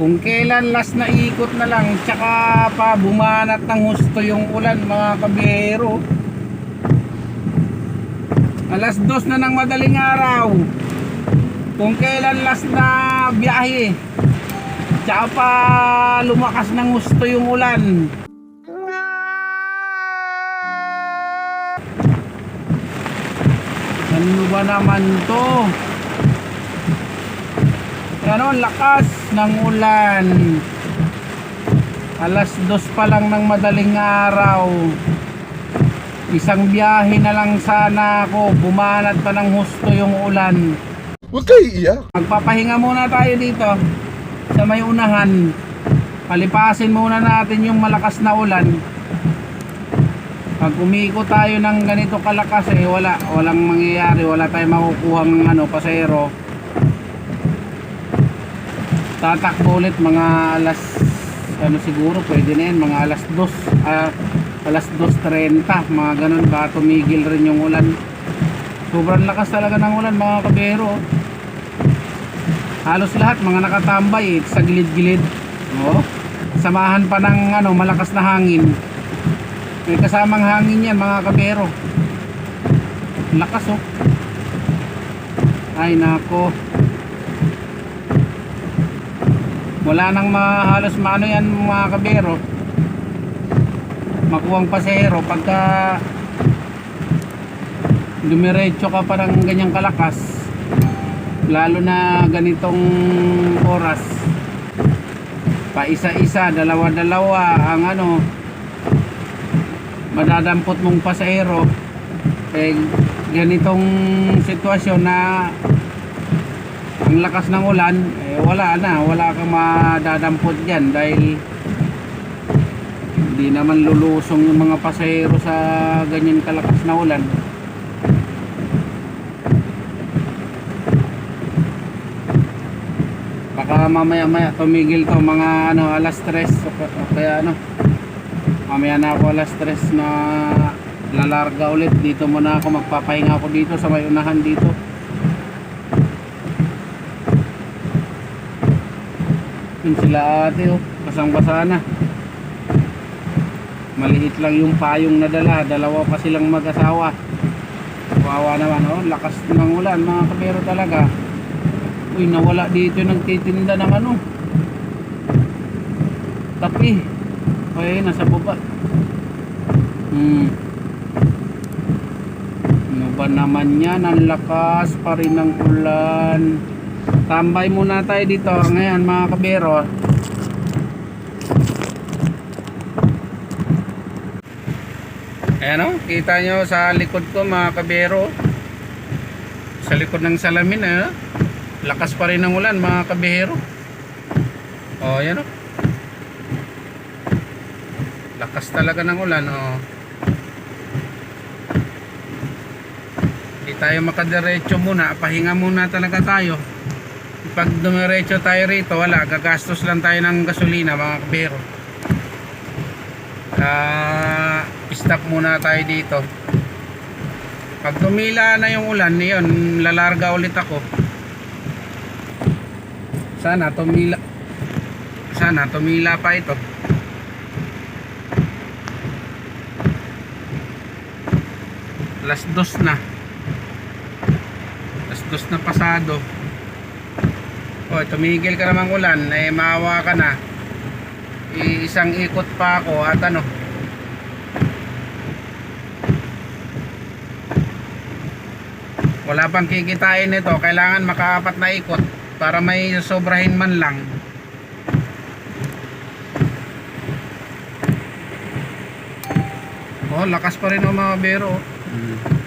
Kung kailan last na ikot na lang, tsaka pa bumanat ng husto yung ulan mga kabihero. Alas dos na ng madaling araw. Kung kailan last na biyahe, tsaka pa lumakas ng husto yung ulan. Ano ba naman to? Ano, ang lakas ng ulan. Alas dos pa lang ng madaling araw. Isang biyahe na lang sana ako. Bumanat pa ng husto yung ulan. Huwag kayo iiyak. Magpapahinga muna tayo dito sa may unahan. Palipasin muna natin yung malakas na ulan. Pag umiko tayo ng ganito kalakas eh wala, walang mangyayari, wala tayong makukuha ng ano, pasero. Tatakbo ulit mga alas ano siguro pwede na yan, mga alas 2 ah, alas 2.30 mga ganun ba tumigil rin yung ulan. Sobrang lakas talaga ng ulan mga kabero. Halos lahat mga nakatambay eh, sa gilid-gilid. Oh. samahan pa ng ano, malakas na hangin. May kasamang hangin yan mga kabero. Lakas oh. Ay nako wala nang ma, halos maano yan mga kabero. Makuwang pasero pagka dumiretso ka pa ng ganyang kalakas lalo na ganitong oras pa isa-isa, dalawa-dalawa ang ano madadampot mong pasahero eh ganitong sitwasyon na ang lakas ng ulan eh wala na, wala kang madadampot dyan dahil hindi naman lulusong yung mga pasahero sa ganyan kalakas na ulan. Baka mamaya maya tumigil to mga ano alas 3 o ka- o kaya ano. Mamaya na ako alas 3 na lalarga ulit. Dito muna ako. Magpapahinga ako dito sa may unahan dito yun sila ate oh basang basa na maliit lang yung payong nadala dalawa pa silang mag-asawa wawa naman oh lakas ng ulan mga kabero talaga Uy, nawala dito yung nagtitinda ng ano. Tapi. Ay, nasa baba. Hmm. Ano ba naman yan? Ang lakas pa rin ng ulan. Tambay muna tayo dito. Ngayon, mga kabero. Ayan o, kita nyo sa likod ko mga kabero. Sa likod ng salamin, eh. Lakas pa rin ng ulan mga kabihero. Oh, yan oh. Lakas talaga ng ulan, oh. Hindi tayo makadiretso muna, pahinga muna talaga tayo. Pag dumiretso tayo rito, wala, gagastos lang tayo ng gasolina mga kabihero. Ah, stop muna tayo dito. Pag tumila na yung ulan, yun, lalarga ulit ako. Sana tumila. Sana tumila pa ito. Alas dos na. Alas dos na pasado o tumigil ka namang ulan eh maawa ka na I- isang ikot pa ako at ano wala pang kikitain nito kailangan makaapat na ikot para may sobrahin man lang oh lakas pa rin ang mga bero mm. Mm.